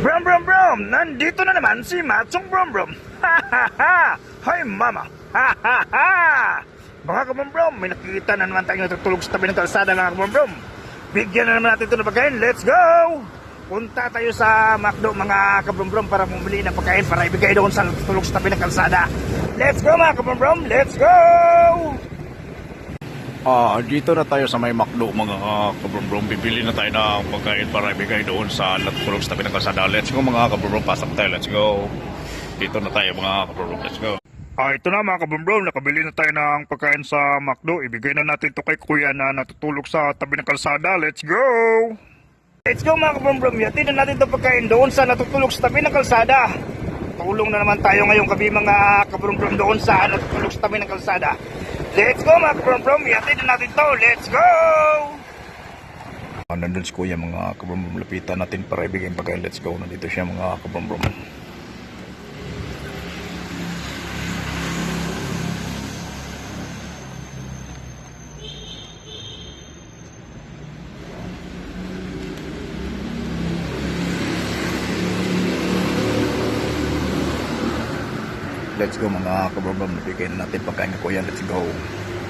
Brom Brom Brom! Nandito na naman si Matsong Brom Brom! Ha ha ha! Hi mama! Ha ha ha! Mga Brom, may nakikita na naman tayong natutulog sa tabi ng kalsada mga kabrom Brom. Bigyan na naman natin ito ng pagkain. Let's go! Punta tayo sa McDo mga kabrom Brom para bumili ng pagkain para ibigay doon sa natutulog sa tabi ng kalsada. Let's go mga kabrom Brom! Let's go! Ah, dito na tayo sa may makdo mga uh. Bibili na tayo ng pagkain para ibigay doon sa natutulog sa tabi. Let's go mga kabrombrom. Pasok tayo. Let's go. Dito na tayo mga kabrombrom. Let's go. Ah, ito na mga kabrombrom, nakabili na tayo ng pagkain sa McDo. Ibigay na natin to kay kuya na natutulog sa tabi ng kalsada. Let's go! Let's go mga kabrombrom, yatin na natin itong pagkain doon sa natutulog sa tabi ng kalsada. Tulong na naman tayo ngayong gabi mga kabrombrom doon sa natutulog sa tabi ng kalsada. Let's go mga kabrombrom, na natin to. Let's go! Ah, nandun si kuya mga kabrombrom. Lapitan natin para ibigay pagkain. Let's go. Nandito siya mga kabrombrom. Let's go mga kabrombrom. Nabigay na natin pagkain ng kuya. Let's go.